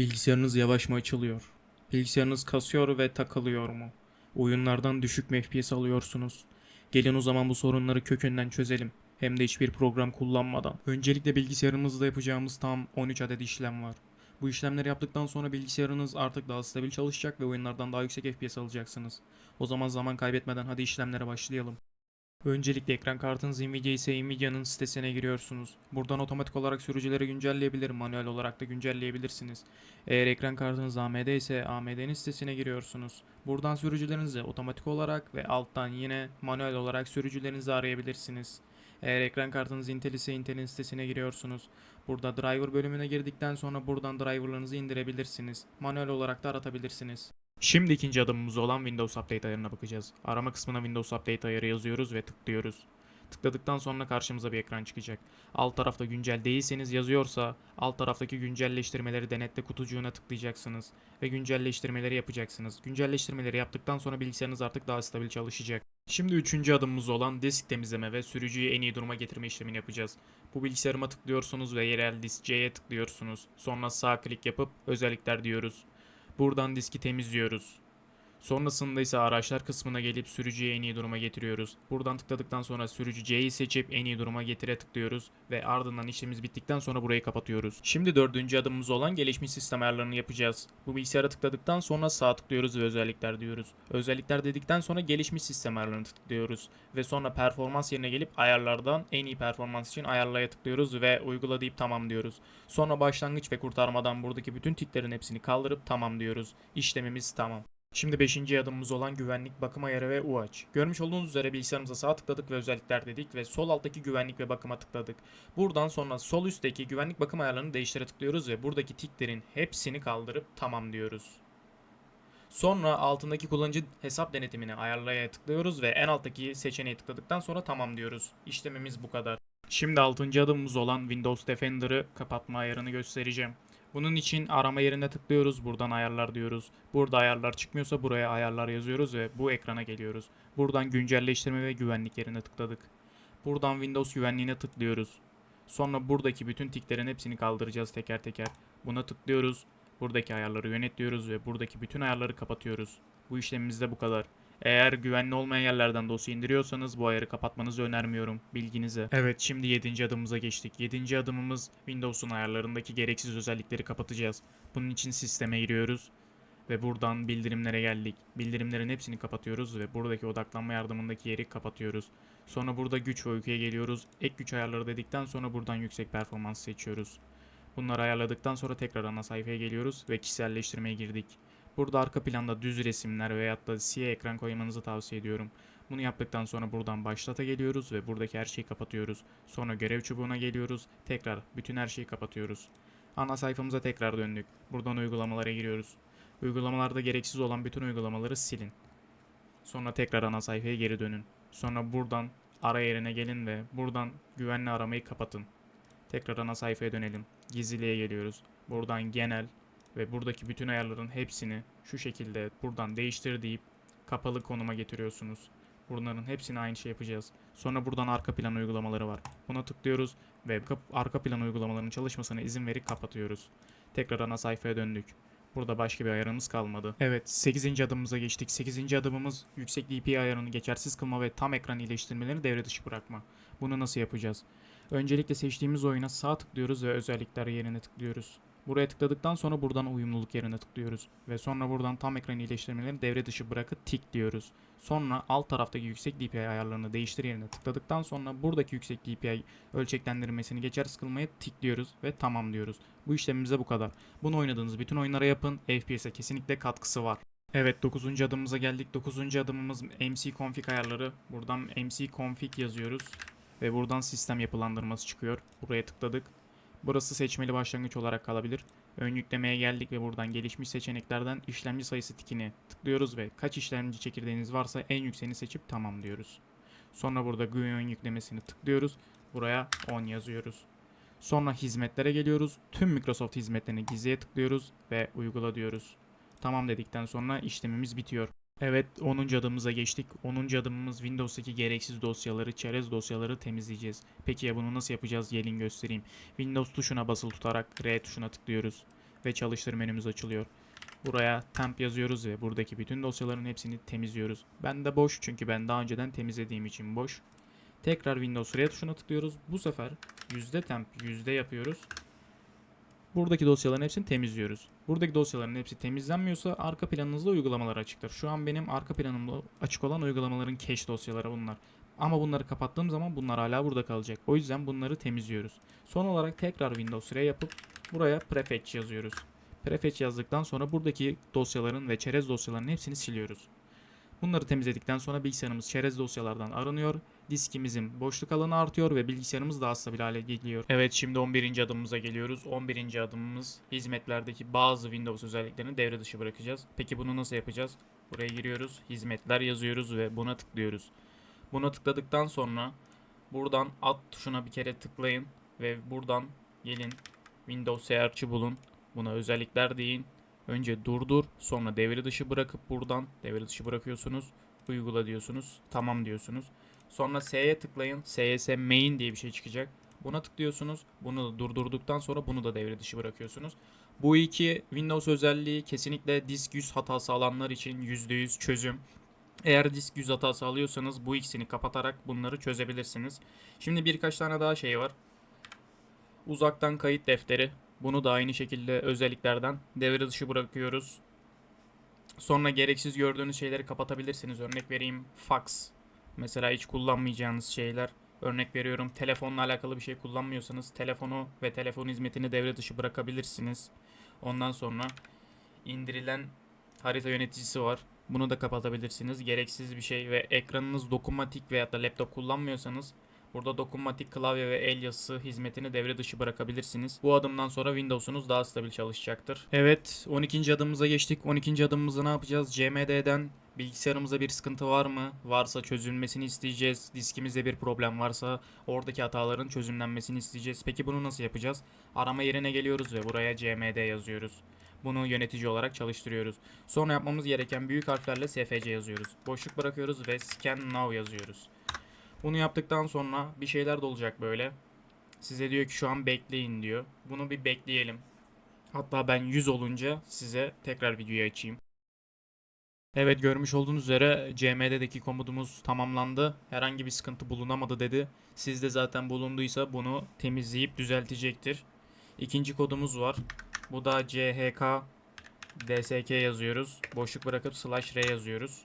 Bilgisayarınız yavaş mı açılıyor? Bilgisayarınız kasıyor ve takılıyor mu? Oyunlardan düşük mü FPS alıyorsunuz? Gelin o zaman bu sorunları kökünden çözelim. Hem de hiçbir program kullanmadan. Öncelikle bilgisayarımızda yapacağımız tam 13 adet işlem var. Bu işlemleri yaptıktan sonra bilgisayarınız artık daha stabil çalışacak ve oyunlardan daha yüksek FPS alacaksınız. O zaman zaman kaybetmeden hadi işlemlere başlayalım. Öncelikle ekran kartınız Nvidia ise Nvidia'nın sitesine giriyorsunuz. Buradan otomatik olarak sürücüleri güncelleyebilir, manuel olarak da güncelleyebilirsiniz. Eğer ekran kartınız AMD ise AMD'nin sitesine giriyorsunuz. Buradan sürücülerinizi otomatik olarak ve alttan yine manuel olarak sürücülerinizi arayabilirsiniz. Eğer ekran kartınız Intel ise Intel'in sitesine giriyorsunuz. Burada driver bölümüne girdikten sonra buradan driverlarınızı indirebilirsiniz. Manuel olarak da aratabilirsiniz. Şimdi ikinci adımımız olan Windows Update ayarına bakacağız. Arama kısmına Windows Update ayarı yazıyoruz ve tıklıyoruz. Tıkladıktan sonra karşımıza bir ekran çıkacak. Alt tarafta güncel değilseniz yazıyorsa alt taraftaki güncelleştirmeleri denetle kutucuğuna tıklayacaksınız ve güncelleştirmeleri yapacaksınız. Güncelleştirmeleri yaptıktan sonra bilgisayarınız artık daha stabil çalışacak. Şimdi üçüncü adımımız olan disk temizleme ve sürücüyü en iyi duruma getirme işlemini yapacağız. Bu bilgisayarıma tıklıyorsunuz ve yerel disk C'ye tıklıyorsunuz. Sonra sağ klik yapıp özellikler diyoruz. Buradan diski temizliyoruz. Sonrasında ise araçlar kısmına gelip sürücüyü en iyi duruma getiriyoruz. Buradan tıkladıktan sonra sürücü C'yi seçip en iyi duruma getire tıklıyoruz ve ardından işlemimiz bittikten sonra burayı kapatıyoruz. Şimdi dördüncü adımımız olan gelişmiş sistem ayarlarını yapacağız. Bu bilgisayara tıkladıktan sonra sağ tıklıyoruz ve özellikler diyoruz. Özellikler dedikten sonra gelişmiş sistem ayarlarını tıklıyoruz ve sonra performans yerine gelip ayarlardan en iyi performans için ayarlaya tıklıyoruz ve uygula deyip tamam diyoruz. Sonra başlangıç ve kurtarmadan buradaki bütün tiklerin hepsini kaldırıp tamam diyoruz. İşlemimiz tamam. Şimdi 5. adımımız olan güvenlik bakım ayarı ve UAC. Görmüş olduğunuz üzere bilgisayarımıza sağ tıkladık ve özellikler dedik ve sol alttaki güvenlik ve bakıma tıkladık. Buradan sonra sol üstteki güvenlik bakım ayarlarını değiştire tıklıyoruz ve buradaki tiklerin hepsini kaldırıp tamam diyoruz. Sonra altındaki kullanıcı hesap denetimini ayarlaya tıklıyoruz ve en alttaki seçeneği tıkladıktan sonra tamam diyoruz. İşlemimiz bu kadar. Şimdi 6. adımımız olan Windows Defender'ı kapatma ayarını göstereceğim. Bunun için arama yerine tıklıyoruz. Buradan ayarlar diyoruz. Burada ayarlar çıkmıyorsa buraya ayarlar yazıyoruz ve bu ekrana geliyoruz. Buradan güncelleştirme ve güvenlik yerine tıkladık. Buradan Windows güvenliğine tıklıyoruz. Sonra buradaki bütün tiklerin hepsini kaldıracağız teker teker. Buna tıklıyoruz. Buradaki ayarları yönet diyoruz ve buradaki bütün ayarları kapatıyoruz. Bu işlemimiz de bu kadar. Eğer güvenli olmayan yerlerden dosya indiriyorsanız bu ayarı kapatmanızı önermiyorum bilginize. Evet şimdi 7. adımımıza geçtik. 7. adımımız Windows'un ayarlarındaki gereksiz özellikleri kapatacağız. Bunun için sisteme giriyoruz ve buradan bildirimlere geldik. Bildirimlerin hepsini kapatıyoruz ve buradaki odaklanma yardımındaki yeri kapatıyoruz. Sonra burada güç ve uykuya geliyoruz. Ek güç ayarları dedikten sonra buradan yüksek performans seçiyoruz. Bunları ayarladıktan sonra tekrar ana sayfaya geliyoruz ve kişiselleştirmeye girdik. Burada arka planda düz resimler veyahut da siyah ekran koymanızı tavsiye ediyorum. Bunu yaptıktan sonra buradan başlata geliyoruz ve buradaki her şeyi kapatıyoruz. Sonra görev çubuğuna geliyoruz. Tekrar bütün her şeyi kapatıyoruz. Ana sayfamıza tekrar döndük. Buradan uygulamalara giriyoruz. Uygulamalarda gereksiz olan bütün uygulamaları silin. Sonra tekrar ana sayfaya geri dönün. Sonra buradan ara yerine gelin ve buradan güvenli aramayı kapatın. Tekrar ana sayfaya dönelim. Gizliliğe geliyoruz. Buradan genel ve buradaki bütün ayarların hepsini şu şekilde buradan değiştir deyip kapalı konuma getiriyorsunuz. Bunların hepsini aynı şey yapacağız. Sonra buradan arka plan uygulamaları var. Buna tıklıyoruz ve arka plan uygulamalarının çalışmasına izin verip kapatıyoruz. Tekrar ana sayfaya döndük. Burada başka bir ayarımız kalmadı. Evet 8. adımımıza geçtik. 8. adımımız yüksek DPI ayarını geçersiz kılma ve tam ekran iyileştirmelerini devre dışı bırakma. Bunu nasıl yapacağız? Öncelikle seçtiğimiz oyuna sağ tıklıyoruz ve özellikler yerine tıklıyoruz. Buraya tıkladıktan sonra buradan uyumluluk yerine tıklıyoruz. Ve sonra buradan tam ekran iyileştirmelerini devre dışı bırakıp tik diyoruz. Sonra alt taraftaki yüksek DPI ayarlarını değiştir yerine tıkladıktan sonra buradaki yüksek DPI ölçeklendirmesini geçersiz kılmaya tik diyoruz ve tamam diyoruz. Bu işlemimiz de bu kadar. Bunu oynadığınız bütün oyunlara yapın. FPS'e kesinlikle katkısı var. Evet 9. adımımıza geldik. 9. adımımız MC config ayarları. Buradan MC config yazıyoruz. Ve buradan sistem yapılandırması çıkıyor. Buraya tıkladık. Burası seçmeli başlangıç olarak kalabilir. Ön yüklemeye geldik ve buradan gelişmiş seçeneklerden işlemci sayısı tikini tıklıyoruz ve kaç işlemci çekirdeğiniz varsa en yükseğini seçip tamam diyoruz. Sonra burada GUI ön yüklemesini tıklıyoruz. Buraya 10 yazıyoruz. Sonra hizmetlere geliyoruz. Tüm Microsoft hizmetlerini gizliye tıklıyoruz ve uygula diyoruz. Tamam dedikten sonra işlemimiz bitiyor. Evet 10. adımımıza geçtik. 10. adımımız Windows'taki gereksiz dosyaları, çerez dosyaları temizleyeceğiz. Peki ya bunu nasıl yapacağız? Gelin göstereyim. Windows tuşuna basılı tutarak R tuşuna tıklıyoruz. ve çalıştır menümüz açılıyor. Buraya temp yazıyoruz ve buradaki bütün dosyaların hepsini temizliyoruz. Ben de boş çünkü ben daha önceden temizlediğim için boş. Tekrar Windows R tuşuna tıklıyoruz. Bu sefer yüzde temp yüzde yapıyoruz. Buradaki dosyaların hepsini temizliyoruz. Buradaki dosyaların hepsi temizlenmiyorsa arka planınızda uygulamalar açıktır. Şu an benim arka planımda açık olan uygulamaların cache dosyaları bunlar. Ama bunları kapattığım zaman bunlar hala burada kalacak. O yüzden bunları temizliyoruz. Son olarak tekrar Windows R yapıp buraya prefetch yazıyoruz. Prefetch yazdıktan sonra buradaki dosyaların ve çerez dosyaların hepsini siliyoruz. Bunları temizledikten sonra bilgisayarımız çerez dosyalardan arınıyor. Diskimizin boşluk alanı artıyor ve bilgisayarımız daha stabil hale geliyor. Evet şimdi 11. adımımıza geliyoruz. 11. adımımız hizmetlerdeki bazı Windows özelliklerini devre dışı bırakacağız. Peki bunu nasıl yapacağız? Buraya giriyoruz, hizmetler yazıyoruz ve buna tıklıyoruz. Buna tıkladıktan sonra buradan alt tuşuna bir kere tıklayın ve buradan gelin Windows search'ı bulun. Buna özellikler deyin. Önce durdur, sonra devre dışı bırakıp buradan devre dışı bırakıyorsunuz. Uygula diyorsunuz. Tamam diyorsunuz. Sonra S'ye tıklayın. SYS main diye bir şey çıkacak. Buna tıklıyorsunuz. Bunu da durdurduktan sonra bunu da devre dışı bırakıyorsunuz. Bu iki Windows özelliği kesinlikle disk 100 hatası alanlar için %100 çözüm. Eğer disk 100 hatası alıyorsanız bu ikisini kapatarak bunları çözebilirsiniz. Şimdi birkaç tane daha şey var. Uzaktan kayıt defteri. Bunu da aynı şekilde özelliklerden devre dışı bırakıyoruz. Sonra gereksiz gördüğünüz şeyleri kapatabilirsiniz. Örnek vereyim fax. Mesela hiç kullanmayacağınız şeyler. Örnek veriyorum telefonla alakalı bir şey kullanmıyorsanız telefonu ve telefon hizmetini devre dışı bırakabilirsiniz. Ondan sonra indirilen harita yöneticisi var. Bunu da kapatabilirsiniz. Gereksiz bir şey ve ekranınız dokunmatik veya da laptop kullanmıyorsanız burada dokunmatik klavye ve el yazısı hizmetini devre dışı bırakabilirsiniz. Bu adımdan sonra Windows'unuz daha stabil çalışacaktır. Evet 12. adımımıza geçtik. 12. adımımızda ne yapacağız? CMD'den bilgisayarımızda bir sıkıntı var mı? Varsa çözülmesini isteyeceğiz. Diskimizde bir problem varsa oradaki hataların çözümlenmesini isteyeceğiz. Peki bunu nasıl yapacağız? Arama yerine geliyoruz ve buraya CMD yazıyoruz. Bunu yönetici olarak çalıştırıyoruz. Sonra yapmamız gereken büyük harflerle SFC yazıyoruz. Boşluk bırakıyoruz ve Scan Now yazıyoruz. Bunu yaptıktan sonra bir şeyler de olacak böyle. Size diyor ki şu an bekleyin diyor. Bunu bir bekleyelim. Hatta ben 100 olunca size tekrar videoyu açayım. Evet görmüş olduğunuz üzere CMD'deki komutumuz tamamlandı. Herhangi bir sıkıntı bulunamadı dedi. Sizde zaten bulunduysa bunu temizleyip düzeltecektir. İkinci kodumuz var. Bu da CHK DSK yazıyoruz. Boşluk bırakıp slash R yazıyoruz.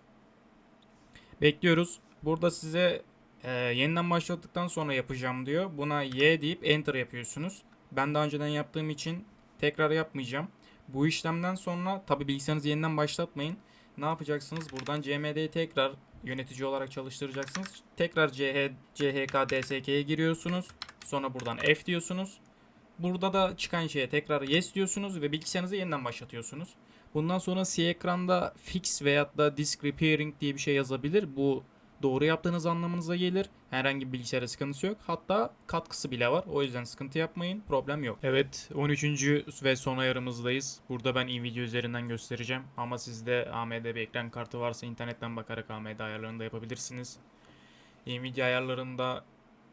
Bekliyoruz. Burada size e, yeniden başlattıktan sonra yapacağım diyor. Buna Y deyip enter yapıyorsunuz. Ben daha önceden yaptığım için tekrar yapmayacağım. Bu işlemden sonra tabi bilgisayarınızı yeniden başlatmayın. Ne yapacaksınız? Buradan CMD'yi tekrar yönetici olarak çalıştıracaksınız. Tekrar CH, CHK DSK'ye giriyorsunuz. Sonra buradan F diyorsunuz. Burada da çıkan şeye tekrar yes diyorsunuz ve bilgisayarınızı yeniden başlatıyorsunuz. Bundan sonra C ekranda fix veyahut da disk repairing diye bir şey yazabilir. Bu doğru yaptığınız anlamınıza gelir. Herhangi bir bilgisayara sıkıntısı yok. Hatta katkısı bile var. O yüzden sıkıntı yapmayın. Problem yok. Evet 13. ve son ayarımızdayız. Burada ben Nvidia üzerinden göstereceğim. Ama sizde AMD bir ekran kartı varsa internetten bakarak AMD ayarlarını da yapabilirsiniz. Nvidia ayarlarında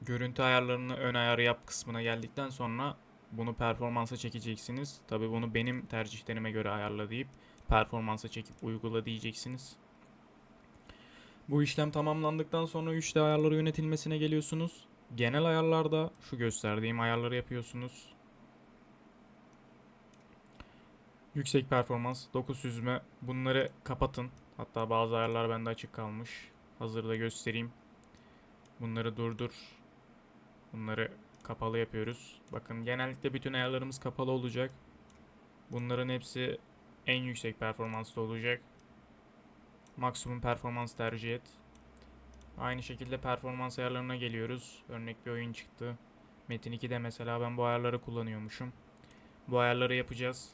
görüntü ayarlarını ön ayarı yap kısmına geldikten sonra bunu performansa çekeceksiniz. Tabi bunu benim tercihlerime göre ayarla deyip performansa çekip uygula diyeceksiniz. Bu işlem tamamlandıktan sonra 3D ayarları yönetilmesine geliyorsunuz. Genel ayarlarda şu gösterdiğim ayarları yapıyorsunuz. Yüksek performans, 9 süzme bunları kapatın. Hatta bazı ayarlar bende açık kalmış. Hazırda göstereyim. Bunları durdur. Bunları kapalı yapıyoruz. Bakın genellikle bütün ayarlarımız kapalı olacak. Bunların hepsi en yüksek performanslı olacak. Maksimum performans tercih et. Aynı şekilde performans ayarlarına geliyoruz. Örnek bir oyun çıktı. Metin 2'de mesela ben bu ayarları kullanıyormuşum. Bu ayarları yapacağız.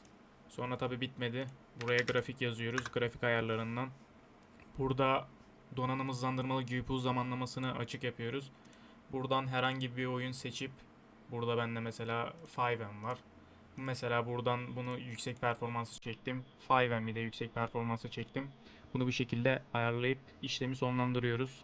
Sonra tabi bitmedi. Buraya grafik yazıyoruz. Grafik ayarlarından. Burada donanım hızlandırmalı GPU zamanlamasını açık yapıyoruz. Buradan herhangi bir oyun seçip burada bende mesela 5M var. Mesela buradan bunu yüksek performansı çektim. 5M'i de yüksek performansı çektim. Bunu bir şekilde ayarlayıp işlemi sonlandırıyoruz.